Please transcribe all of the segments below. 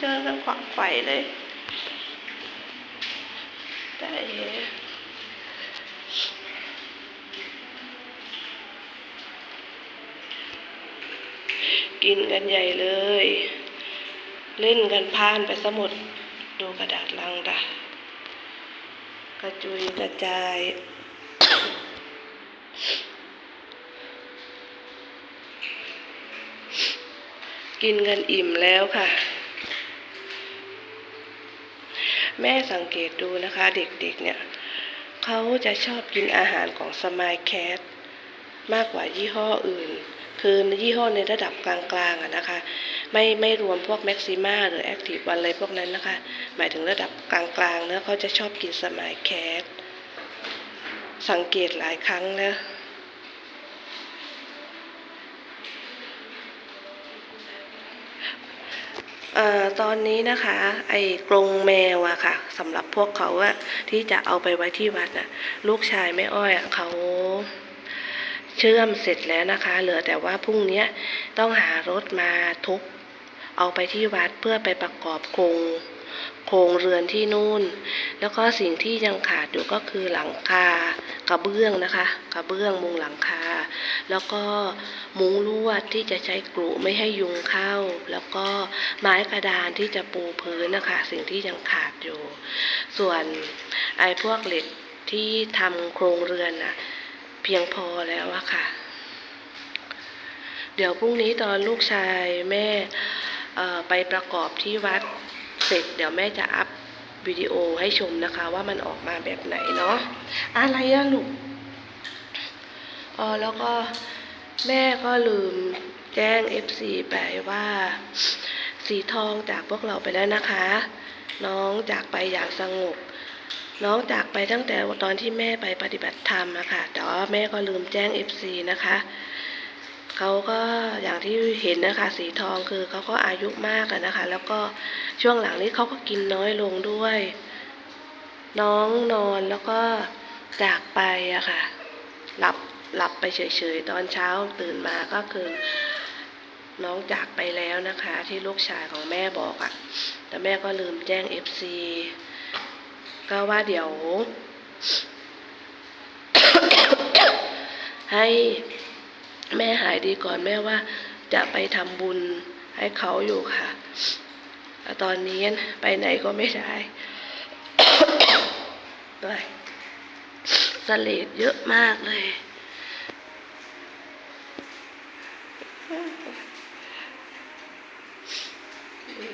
เดินกันขวักไขวเลยแต่กินกันใหญ่เลย เล่นกันพานไปสมุดดูกระดาษลังดะกระจุยกระจายกินกันอิ่มแล้วค่ะ แม่สังเกตดูนะคะเด็กๆเนี่ยเขาจะชอบกินอาหารของสมายแคทมากกว่ายี่ห้ออื่น คือยี่ห้อในระดับกลางๆอะนะคะ ไม่ไม่รวมพวกแม็กซิมาหรือแอคทีฟวันอะไรพวกนั้นนะคะ หมายถึงระดับกลางๆเนะเขาจะชอบกินสมายแคทสังเกตหลายครั้งนะ ออตอนนี้นะคะไอ้กรงแมวอะค่ะสำหรับพวกเขาอะที่จะเอาไปไว้ที่วัดน่ะลูกชายแม่อ้อยอะเขาเชื่อมเสร็จแล้วนะคะ เหลือแต่ว่าพรุ่งนี้ต้องหารถมาทุบเอาไปที่วัดเพื่อไปประกอบโครงโครงเรือนที่นู่น แล้วก็สิ่งที่ยังขาดอยู่ก็คือหลังคา กระเบื้องนะคะ กระเบื้องมุงหลังคา แล้วก็มุงลวดที่จะใช้กรุไม่ให้ยุงเข้า แล้วก็ไม้กระดานที่จะปูพื้นนะคะ สิ่งที่ยังขาดอยู่ ส่วนไอ้พวกเหล็กที่ทำโครงเรือนน่ะเพียงพอแล้วอะค่ะ เดี๋ยวพรุ่งนี้ตอนลูกชายแม่ไปประกอบที่วัดเสร็จ เดี๋ยวแม่จะอัพ วิดีโอให้ชมนะคะว่ามันออกมาแบบไหนเนาะอะไรอะลูกเออแล้วก็แม่ก็ลืมแจ้ง FC ไปว่า สีทองจากพวกเราไปแล้วนะคะ น้องจากไปอย่างสงบ น้องจากไปตั้งแต่ตอนที่แม่ไปปฏิบัติธรรมอะค่ะแต่ว่าแม่ก็ลืมแจ้ง FC นะคะ เขาก็อย่างที่เห็นนะคะ สีทองคือเขาก็อายุมากนะคะ แล้วก็ช่วงหลังนี้เขาก็กินน้อยลงด้วย น้องนอนแล้วก็จากไปอะค่ะ หลับหลับไปเฉยๆ ตอนเช้าตื่นมาก็คือ น้องจากไปแล้วนะคะ ที่ลูกชายของแม่บอกอะแต่แม่ก็ลืมแจ้ง FC ก็ว่าเดี๋ยว ให้ แม่หายดีก่อนแม่ว่าจะไปทำบุญให้เขาอยู่ค่ะแต่ตอนนี้ไปไหนก็ไม่ได้ด้วยสเลดเยอะมากเลย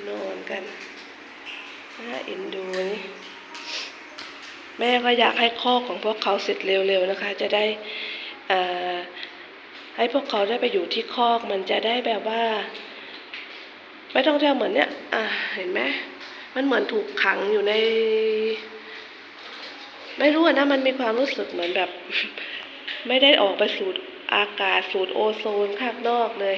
นอนกันน่าเอ็นดูนี่แม่ก็อยากให้คอของพวกเขาเสร็จเร็วๆนะคะ จะได้อ่อ ให้พวกเขาได้ไปอยู่ที่คอกมันจะได้แบบว่า ไม่ต้องเรียกเหมือนเนี้ยอะเห็นไหมมันเหมือนถูกขังอยู่ใน ไม่รู้นะมันมีความรู้สึกเหมือนแบบ ไม่ได้ออกไปสูดอากาศสูดโอโซนข้างนอกเลย